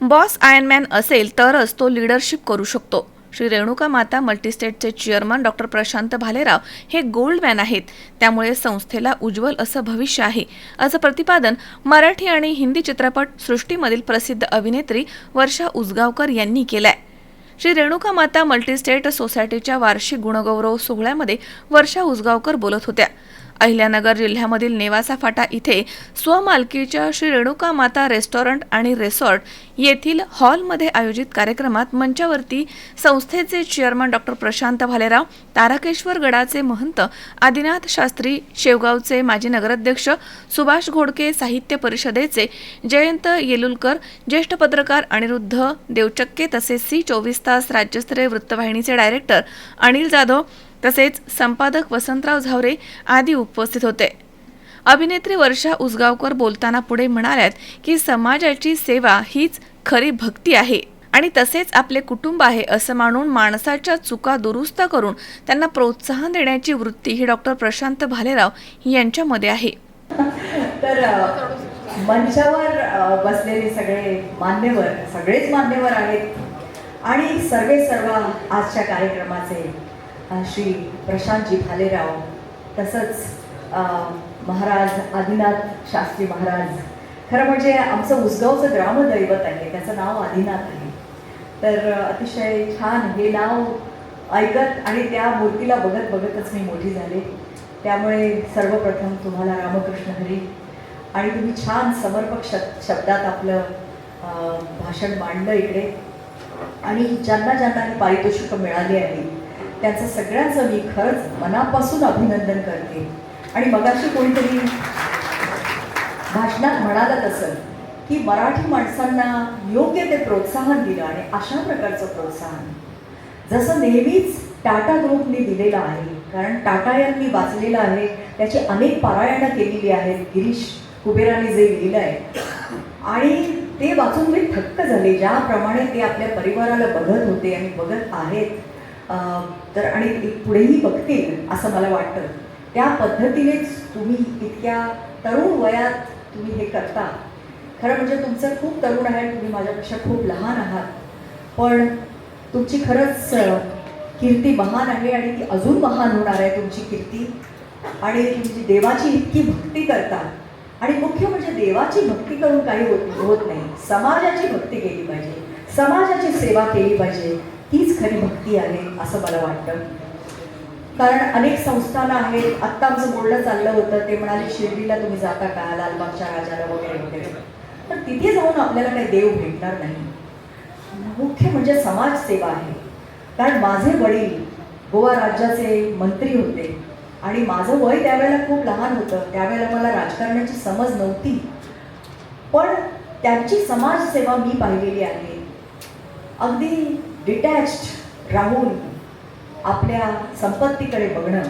Boss Ironman असेल तरच तो लीडरशिप करू शकतो. श्री रेणुका माता मल्टीस्टेटचे चेअरमन डॉक्टर प्रशांत भालेराव हे गोल्ड मॅन आहेत. त्यामुळे संस्थेला उज्ज्वल असं भविष्य आहे. असं प्रतिपादन मराठी आणि हिंदी चित्रपट सृष्टीमधील प्रसिद्ध अभिनेत्री वर्षा उजगावकर यांनी केलंय. श्री रेणुका माता मल्टीस्टेट सोसायटीच्या वार्षिक गुणगौरव सोहळ्यामध्ये वर्षा उजगावकर बोलत होत्या. अहिल्यानगर जिल्ह्यामधील नेवासा फाटा इथे स्वमालकीच्या श्री रेणुका माता रेस्टॉरंट आणि रिसॉर्ट येथील हॉलमध्ये आयोजित कार्यक्रमात मंचावरती संस्थेचे चेअरमन डॉक्टर प्रशांत भालेराव तारकेश्वर गडाचे महंत आदिनाथ शास्त्री शेवगावचे माजी नगराध्यक्ष सुभाष घोडके साहित्य परिषदेचे जयंत येलुलकर ज्येष्ठ पत्रकार अनिरुद्ध देवचक्के तसेच सी चोवीस तास राज्यस्तरीय वृत्तवाहिनीचे डायरेक्टर अनिल जाधव तसेच संपादक वसंतराव झावरे आदी उपस्थित होते. अभिनेत्री वर्षा उसगावकर बोलताना पुढे म्हणाल्यात की समाजाची सेवा हीच खरी भक्ती आहे आणि तसेच आपले कुटुंब आहे असं मानून माणसाच्या चुका दुरुस्त करून त्यांना प्रोत्साहन देण्याची वृत्ती ही डॉक्टर प्रशांत भालेराव यांच्यामध्ये आहे. तर मंचावर बसलेले सगळे मान्यवर सगळेच मान्यवर आहेत. आणि सर्वे सर्व आजच्या कार्यक्रमाचे श्री प्रशांतजी भालेराव तसंच महाराज आदिनाथ शास्त्री महाराज. खरं म्हणजे आमचं उसगावचं ग्रामदैवत आहे त्याचं नाव आदिनाथ आहे. तर अतिशय छान हे नाव ऐकत आणि त्या मूर्तीला बघत बघतच मी मोठी झाले. त्यामुळे सर्वप्रथम तुम्हाला रामकृष्ण हरी आणि तुम्ही छान समर्पक श शब्दात आपलं भाषण मांडलं इकडे. आणि ज्यांना ज्यांना ही पारितोषिकं मिळाली आहे त्याचं सगळ्यांचं मी खरंच मनापासून अभिनंदन करते. आणि मगाशी कोणीतरी भाषणात म्हणालं तसं की मराठी माणसांना योग्य ते प्रोत्साहन दिलं आणि अशा प्रकारचं प्रोत्साहन. जसं नेहमीच टाटा ग्रुपने दिलेलं आहे कारण टाटा यांनी वाचलेलं आहे त्याची अनेक पारायणं केलेली आहेत गिरीश कुबेराने जे लिहिलं आहे. आणि ते वाचून मी थक्क झाले ज्याप्रमाणे ते आपल्या परिवाराला बघत होते आणि बघत आहेत. तर आणि पुढेही बघतील असं मला वाटतं. त्या पद्धतीनेच तुम्ही इतक्या तरुण वयात तुम्ही हे करता. खरं म्हणजे तुमचं खूप तरुण आहे तुम्ही माझ्यापेक्षा खूप लहान आहात. पण तुमची खरंच कीर्ती महान आहे आणि ती अजून महान होणार आहे तुमची कीर्ती. आणि तुमची देवाची इतकी भक्ती करता आणि मुख्य म्हणजे देवाची भक्ती करून काही होत होत नाही. समाजाची भक्ती केली पाहिजे. समाजाची सेवा केली पाहिजे. हीच खरी भक्ती आहे असं मला वाटतं. कारण अनेक संस्थानं आहेत आत्ता आमचं बोलणं चाललं होतं ते म्हणाले शिर्डीला तुम्ही जाता का? लालबागच्या राजाला वगैरे वगैरे. तर तिथे जाऊन आपल्याला काही देव भेटणार नाही. मुख्य म्हणजे समाजसेवा आहे. कारण माझे वडील गोवा राज्याचे मंत्री होते आणि माझं वय त्यावेळेला खूप लहान होतं. त्यावेळेला मला राजकारणाची समज नव्हती. पण त्यांची समाजसेवा मी पाहिलेली आहे. अगदी डिटॅच्ड राहून आपल्या संपत्तीकडे बघणं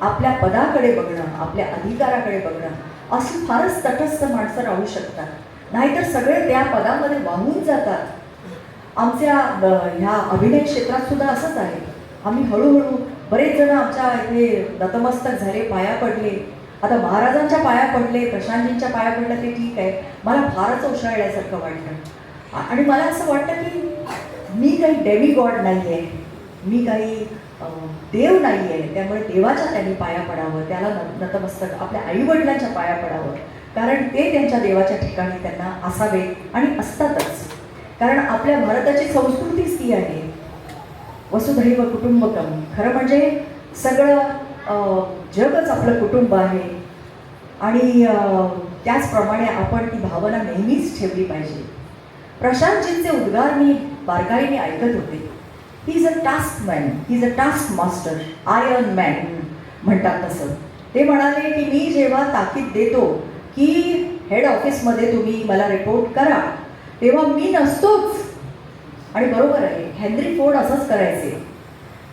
आपल्या पदाकडे बघणं आपल्या अधिकाराकडे बघणं अशी फारच तटस्थ माणसं राहू शकतात. नाहीतर सगळे त्या पदामध्ये वाहून जातात. आमच्या ब- ह्या अभिनय क्षेत्रात सुद्धा असंच आहे. आम्ही हळूहळू बरेच जण आमच्या इथे नतमस्तक झाले पाया पडले. आता महाराजांच्या पाया पडले प्रशांतजींच्या पाया पडलं ते ठीक आहे. मला फारच ओशाळल्यासारखं वाटतं आणि मला असं वाटतं की मी काही डेवी गॉड नाही आहे मी काही देव नाही आहे त्यामुळे देवाच्या त्यांनी पाया पडावं. त्याला नतमस्तक आपल्या आईवडिलांच्या पाया पडावं. कारण ते त्यांच्या देवाच्या ठिकाणी त्यांना असावे आणि असतातच. कारण आपल्या भारताची संस्कृतीच ती आहे. वसुधैव कुटुंबकम. खरं म्हणजे सगळं जगच आपलं कुटुंब आहे. आणि त्याचप्रमाणे आपण ती भावना नेहमीच ठेवली पाहिजे. प्रशांतजींचे उद्गार मी बारकाईने ऐकत होते. He is a task man he is a task master iron man म्हणतात तसं. ते म्हणाले की मी जेव्हा ताकीद देतो की हेड ऑफिसमध्ये तुम्ही मला रिपोर्ट करा तेव्हा मी नसतोच. आणि बरोबर आहे हेनरी फोर्ड असंच करायचे.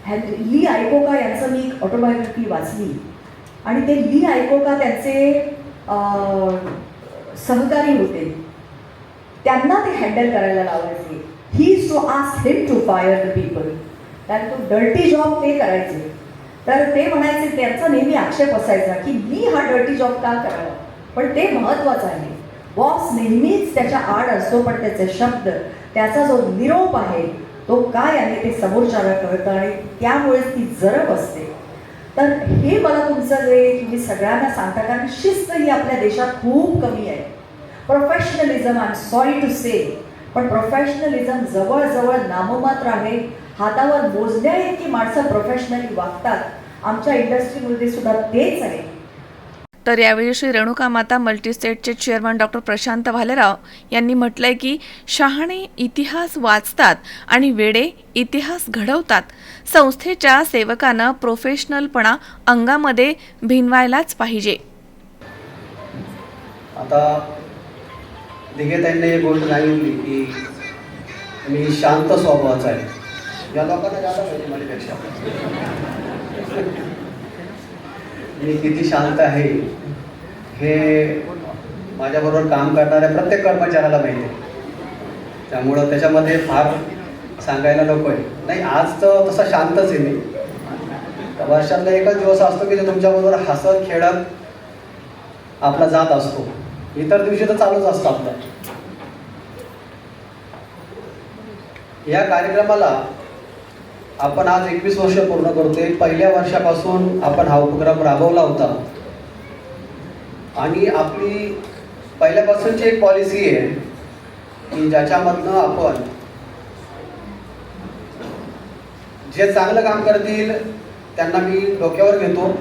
हॅनरी ली आयकोका यांचं मी एक ऑटोबायोग्राफी वाचली. आणि ते ली आयकोका त्यांचे सहकारी होते. त्यांना ते हँडल करायला लावायचे. He to ask him to fire the people कारण तो डर्टी जॉब ते करायचे. तर ते म्हणायचे त्याचा नेहमी आक्षेप असायचा की मी हा डर्टी जॉब का करावा? पण ते महत्त्वाचं आहे. बॉस नेहमीच त्याच्या आड असतो पण त्याचे शब्द त्याचा जो निरोप आहे तो काय आहे ते समोरच्याला कळतं आणि त्यामुळे ती जरब असते. तर हे मला तुमचं जे तुम्ही सगळ्यांना सांगता कारण शिस्त ही आपल्या देशात खूप कमी आहे. Professionalism I am sorry to say पण प्रोफेशनलिझम जवळजवळ नाममात्र आहे. हातावर मोजण्या इतकी माणसं प्रोफेशनली वागतात. आमच्या इंडस्ट्रीमध्ये सुद्धा तेच आहे. तर यावेळी श्री रेणुका माता मल्टीस्टेटचे चेअरमन डॉक्टर प्रशांत भालेराव यांनी म्हटलंय की शहाणे इतिहास वाचतात आणि वेडे इतिहास घडवतात. संस्थेच्या सेवकानं प्रोफेशनलपणा अंगामध्ये भिनवायलाच पाहिजे. आता दिघे त्यांनी एक गोष्ट सांगितली की मी शांत स्वभावाचा आहे. या लोकांना जास्त पाहिजे माझ्यापेक्षा. मी किती शांत आहे हे माझ्याबरोबर काम करणाऱ्या प्रत्येक कर्मचाऱ्याला माहिती आहे. त्यामुळं त्याच्यामध्ये फार सांगायला नको आहे. नाही आज तर तसा शांतच आहे मी. वर्षातला एकच दिवस असतो की जो तुमच्याबरोबर हसत खेळत आपला जात असतो. इतर दिवशी तर चालूच असतं आपलं. या कार्यक्रमाला आपण आज एकवीस वर्ष पूर्ण करतोय. पहिल्या वर्षापासून आपण हा उपक्रम राबवला होता. आणि आपली पहिल्यापासूनची एक पॉलिसी आहे की ज्याच्यामधनं आपण जे चांगलं काम करतील त्यांना मी डोक्यावर घेतो.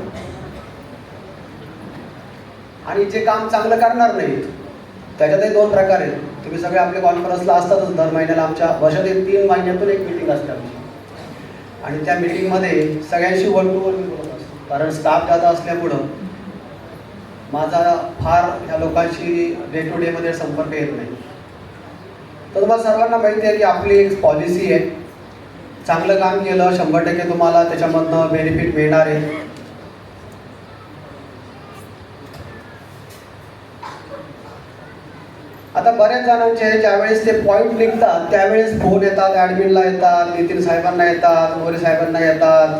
आणि जे काम चांगलं करणार नाहीत त्याच्यातही दोन प्रकार आहेत. तुम्ही सगळे आपल्या कॉन्फरन्सला असतातच दर महिन्याला आमच्या वर्षातील तीन महिन्यातून एक मिटिंग असते आमची. आणि त्या मिटिंगमध्ये सगळ्यांशी वन टू वन मी बोलत असतो. कारण स्टाफ जादा असल्यामुळं माझा फार ह्या लोकांशी डे टू डेमध्ये संपर्क येत नाही. तर तुम्हाला सर्वांना माहिती आहे की आपली एक पॉलिसी आहे. चांगलं काम केलं शंभर टक्के तुम्हाला त्याच्यामधनं बेनिफिट मिळणार आहे. बऱ्याच जणांचे ज्यावेळेस ते पॉईंट निघतात त्यावेळेस फोन येतात ॲडमिनला येतात नितीन साहेबांना येतात मोरे साहेबांना येतात.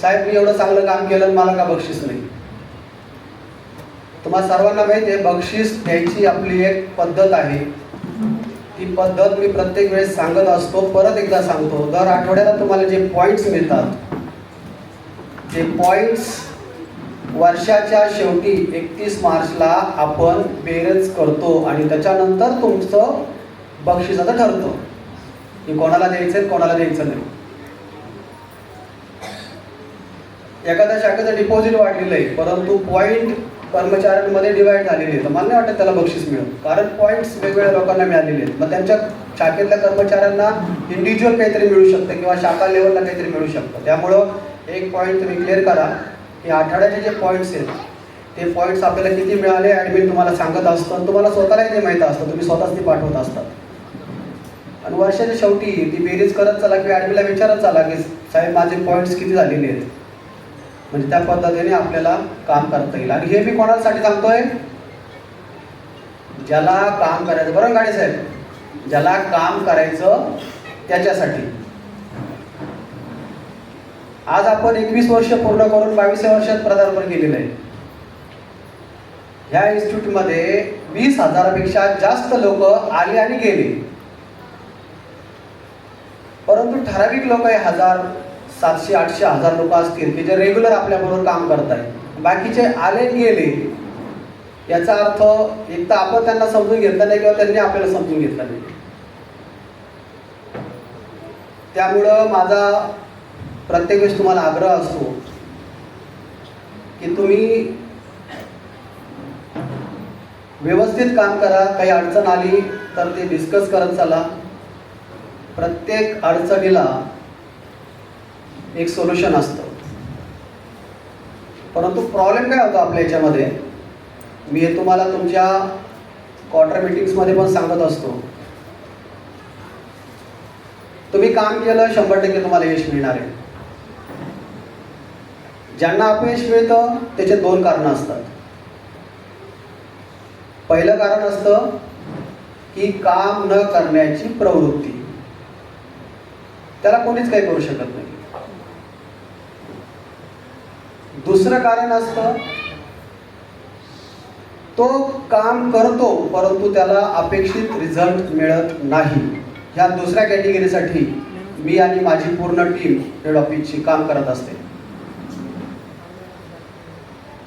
साहेब मी एवढं चांगलं काम केलं मला का बक्षीस नाही? तुम्हाला सर्वांना माहिती आहे बक्षीस घ्यायची आपली एक पद्धत आहे. ती पद्धत मी प्रत्येक वेळेस सांगत असतो परत एकदा सांगतो. दर आठवड्याला तुम्हाला जे पॉईंट्स मिळतात जे पॉईंट्स वर्षाच्या शेवटी एकतीस मार्चला आपण बेरज करतो आणि त्याच्यानंतर तुमचं बक्षिसाचं ठरतं. की कोणाला द्यायचं कोणाला द्यायचं नाही. एखाद्या शाखेचं डिपॉझिट वाढलेलं आहे परंतु पॉईंट कर्मचाऱ्यांमध्ये डिवाइड झालेली आहे. तर मला नाही वाटत त्याला बक्षीस मिळेल. कारण पॉईंट्स वेगवेगळ्या लोकांना मिळालेले आहेत. मग त्यांच्या शाखेतल्या कर्मचाऱ्यांना इंडिव्हिज्युअल काहीतरी मिळू शकतं किंवा शाखा लेवलला काहीतरी मिळू शकतं. त्यामुळं एक पॉईंट तुम्ही क्लिअर करा. हे आठवड्याचे जे पॉईंट्स आहेत ते पॉईंट्स आपल्याला किती मिळाले ॲडमिन तुम्हाला सांगत असतं आणि तुम्हाला स्वतःलाही ते माहीत असतं तुम्ही स्वतःच ते पाठवत असतात आणि वर्षाच्या शेवटी ती बेरीज करत चला की ॲडमिनला विचारत चला की साहेब माझे पॉईंट्स किती झालेले आहेत? म्हणजे त्या पद्धतीने आपल्याला काम करता येईल. आणि हे मी कोणासाठी सांगतोय? ज्याला काम करायचं बरं गाडी साहेब? ज्याला काम करायचं त्याच्यासाठी. आज आपण एकवीस वर्ष पूर्ण करून बावीसव्या वर्षात पदार्पण केलेलं आहे. ह्या इन्स्टिट्यूटमध्ये वीस हजारापेक्षा जास्त लोक आले आणि गेले. परंतु ठराविक लोक हे हजार सातशे आठशे हजार लोक असतील की जे रेग्युलर आपल्याबरोबर काम करत आहेत बाकीचे आले आणि गेले. याचा अर्थ एक तर आपण त्यांना समजून घेतलं नाही किंवा त्यांनी आपल्याला समजून घेतलं नाही. त्यामुळं माझा प्रत्येक वेळेस तुम्हाला आग्रह असतो की तुम्ही व्यवस्थित काम करा काही अडचण आली तर ते डिस्कस करत चला. प्रत्येक अडचणीला एक सोल्युशन असतं. परंतु प्रॉब्लेम काय होतो आपल्या याच्यामध्ये? मी हे तुम्हाला तुमच्या क्वार्टर मिटिंग्समध्ये पण सांगत असतो. तुम्ही काम केलं शंभर टक्के तुम्हाला यश मिळणार आहे. ज्यांना अपयश मिळतं त्याचे दोन कारणं असतात. पहिलं कारण असतं की काम न करण्याची प्रवृत्ती. त्याला कोणीच काही करू शकत नाही. दुसरं कारण असतं तो काम करतो परंतु त्याला अपेक्षित रिझल्ट मिळत नाही. ह्या दुसऱ्या कॅटेगरीसाठी मी आणि माझी पूर्ण टीम रेड ऑफिसची काम करत असते.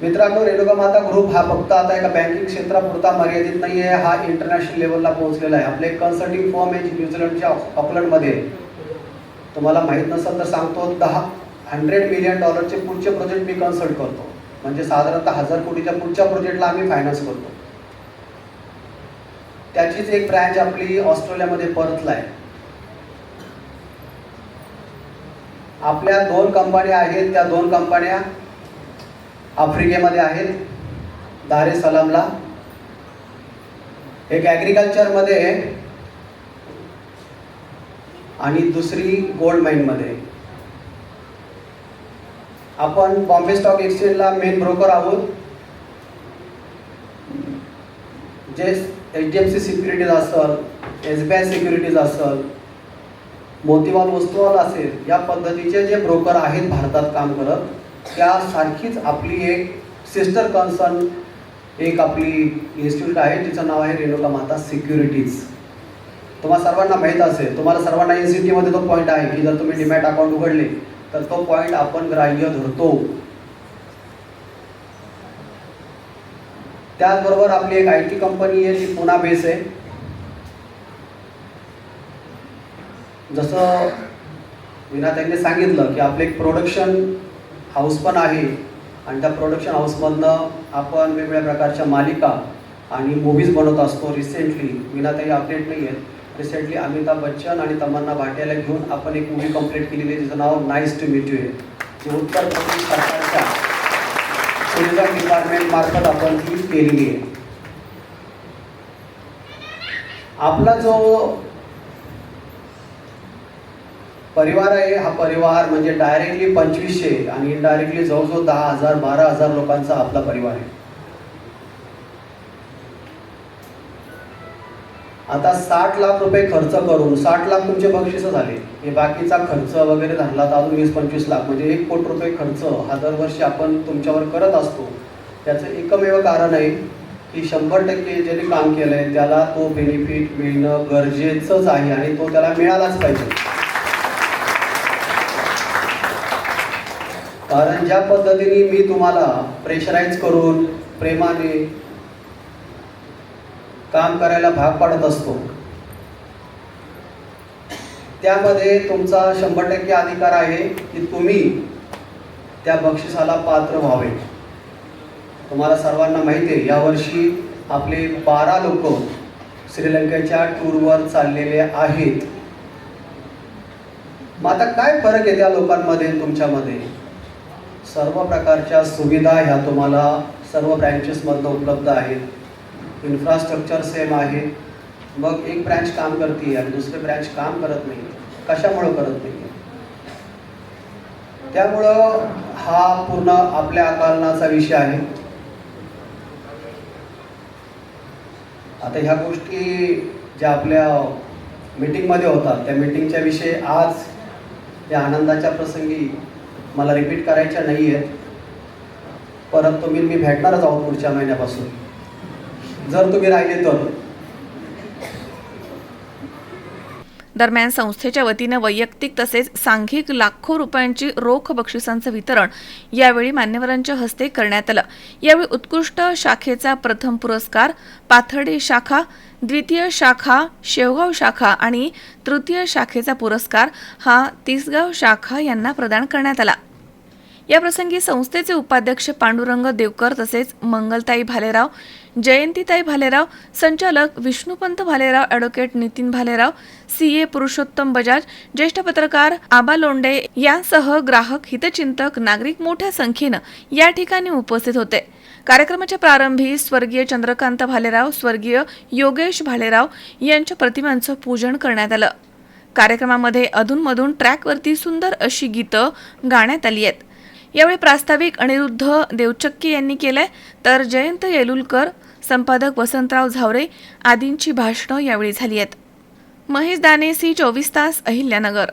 मित्रांनो रेणुका माता ग्रुप हा फक्त आता एका बँकिंग क्षेत्रापुरता मर्यादित नाही आहे हा इंटरनॅशनल लेवलला पोहोचलेला आहे. आपले कन्सल्टिंग फॉर्म आहे न्यूझीलंडच्या ऑकलंडमध्ये. तुम्हाला माहीत नसेल तर सांगतो दहा हंड्रेड मिलियन डॉलरचे पुढचे प्रोजेक्ट मी कन्सल्ट करतो. म्हणजे साधारणतः हजार कोटीच्या पुढच्या प्रोजेक्टला आम्ही फायनान्स करतो. त्याचीच एक ब्रँच आपली ऑस्ट्रेलियामध्ये परतला आहे. आपल्या दोन कंपन्या आहेत त्या दोन कंपन्या आफ्रिकेमध्ये आहेत. दारे सलामला. एक ॲग्रिकल्चरमध्ये आणि दुसरी गोल्ड माईनमध्ये आपण बॉम्बे स्टॉक एक्सचेंजला मेन ब्रोकर आहोत. जे H D F C securities असल एस बी आय सिक्युरिटीज असल मोतीवाल वस्तूवाल असेल या पद्धतीचे जे ब्रोकर आहेत भारतात काम करत. त्यासारखीच आपली एक सिस्टर कन्सर्न एक आपली इन्स्टिट्यूट आहे तिचं नाव आहे रेणुका माता सिक्युरिटीज तुम्हाला सर्वांना माहीत असेल तुम्हाला सर्वांना एन सी टीमध्ये तो पॉईंट आहे की जर तुम्ही डिमॅट अकाउंट उघडले तर तो पॉईंट आपण ग्राह्य धरतो. त्याचबरोबर आपली एक आय टी कंपनी आहे ती पुन्हा बेस आहे. जसं विनाताईंनी सांगितलं की आपलं एक प्रोडक्शन हाऊस पण आहे. आणि त्या प्रोडक्शन हाऊसमधनं आपण वेगवेगळ्या प्रकारच्या मालिका आणि मूवीज बनवत असतो रिसेंटली विनाताई अपडेट नाही आहेत रिसेंटली अमिताभ बच्चन आणि तमन्ना भाटियाला घेऊन आपण एक मूवी कंप्लीट केलेली आहे. तिचं नाव नाईस टू मीट यू आहे. जी उत्तर प्रदेश सरकारच्या टुरिझम डिपार्टमेंटमार्फत आपण ती केलेली आहे. आपला जो परिवार आहे हा परिवार म्हणजे डायरेक्टली पंचवीसशे आणि इनडायरेक्टली जवळजवळ दहा हजार बारा हजार लोकांचा आपला परिवार आहे. आता साठ लाख रुपये खर्च करून साठ लाख तुमचे बक्षीस झाले. हे बाकीचा खर्च वगैरे धरला तर अजून वीस पंचवीस लाख. म्हणजे एक कोटी रुपये खर्च हा दरवर्षी आपण तुमच्यावर करत असतो. त्याचं एकमेव कारण आहे की शंभर टक्के ज्याने काम केलं आहे त्याला तो बेनिफिट मिळणं गरजेचंच आहे आणि तो त्याला मिळालाच पाहिजे. कारण ज्या पद्धतीने मी तुम्हाला प्रेशराईज करून प्रेमाने काम करायला भाग पाडत असतो त्यामध्ये तुमचा शंभर टक्के अधिकार आहे की तुम्ही त्या बक्षिसाला पात्र व्हावे. तुम्हाला सर्वांना माहिती आहे यावर्षी आपले बारा लोक श्रीलंकेच्या टूरवर चाललेले आहेत. मग आता काय फरक आहे त्या लोकांमध्ये तुमच्यामध्ये? सर्व प्रकारच्या सुविधा ह्या तुम्हाला सर्व ब्रँचेसमधनं उपलब्ध आहेत. इन्फ्रास्ट्रक्चर सेम आहे. मग एक ब्रँच काम करते आणि दुसरी ब्रँच काम करत नाही. कशामुळं करत नाही? त्यामुळं हा पूर्ण आपल्या आकलनाचा विषय आहे. आता ह्या गोष्टी ज्या आपल्या मीटिंगमध्ये होतात त्या मीटिंगच्या विषयी आज या आनंदाच्या प्रसंगी मला रिपीट करायच्या नाही आहेत परत तुम्ही मी भेटणारच आहोत पुढच्या महिन्यापासून. जर तुम्ही राहिले तर. दरम्यान संस्थेच्या वतीनं वैयक्तिक तसेच सांघिक लाखो रुपयांची रोख बक्षिसांचं वितरण यावेळी मान्यवरांच्या हस्ते करण्यात आलं. यावेळी उत्कृष्ट शाखेचा प्रथम पुरस्कार पाथर्डी शाखा द्वितीय शाखा शेवगाव शाखा आणि तृतीय शाखेचा पुरस्कार हा तिसगाव शाखा यांना प्रदान करण्यात आला. याप्रसंगी संस्थेचे उपाध्यक्ष पांडुरंग देवकर तसेच मंगलताई भालेराव जयंतीताई भालेराव संचालक Vishnupant Bhalerao advocate Nitin Bhalerao C A Purushottam Bajaj ज्येष्ठ पत्रकार आबा लोंडे यांसह ग्राहक हितचिंतक नागरिक मोठ्या संख्येनं या ठिकाणी उपस्थित होते. कार्यक्रमाच्या प्रारंभी स्वर्गीय चंद्रकांत भालेराव स्वर्गीय योगेश भालेराव यांच्या प्रतिमांचं पूजन करण्यात आलं. कार्यक्रमामध्ये अधूनमधून ट्रॅकवरती सुंदर अशी गीतं गाण्यात आली आहेत. यावेळी प्रास्ताविक अनिरुद्ध देवचक्की यांनी केलंय. तर जयंत येलुलकर संपादक वसंतराव झावरे आदींची भाषणं यावेळी झाली आहेत. महेश दाने सी चोवीस तास अहिल्यानगर.